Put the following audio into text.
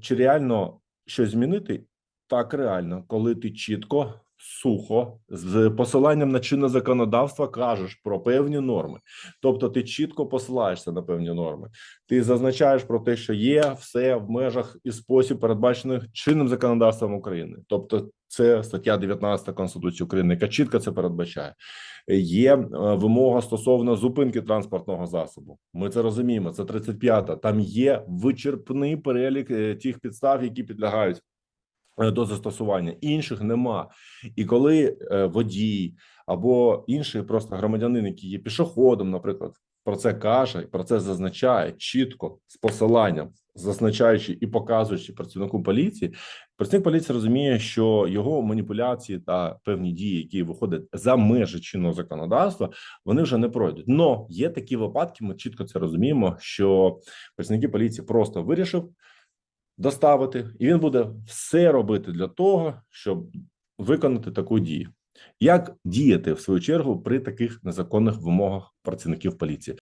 Чи реально щось змінити? Так, реально, коли ти чітко, сухо, з посиланням на чинне законодавство кажеш про певні норми. Тобто, ти чітко посилаєшся на певні норми. Ти зазначаєш про те, що є все в межах і спосіб, передбачених чинним законодавством України. Тобто, це стаття 19 Конституції України, яка чітко це передбачає. Є е, вимога стосовно зупинки транспортного засобу. Ми це розуміємо. Це 35-та. Там є вичерпний перелік е, тих підстав, які підлягають до застосування. Інших нема. І коли е, водій або інший просто громадянин, який є пішоходом, наприклад, про це каже, про це зазначає чітко з посиланням, зазначаючи і показуючи працівнику поліції, працівник поліції розуміє, що його маніпуляції та певні дії, які виходять за межі чинного законодавства, вони вже не пройдуть. Но є такі випадки. Ми чітко це розуміємо, що працівники поліції просто вирішив доставити, і він буде все робити для того, щоб виконати таку дію. Як діяти в свою чергу при таких незаконних вимогах працівників поліції?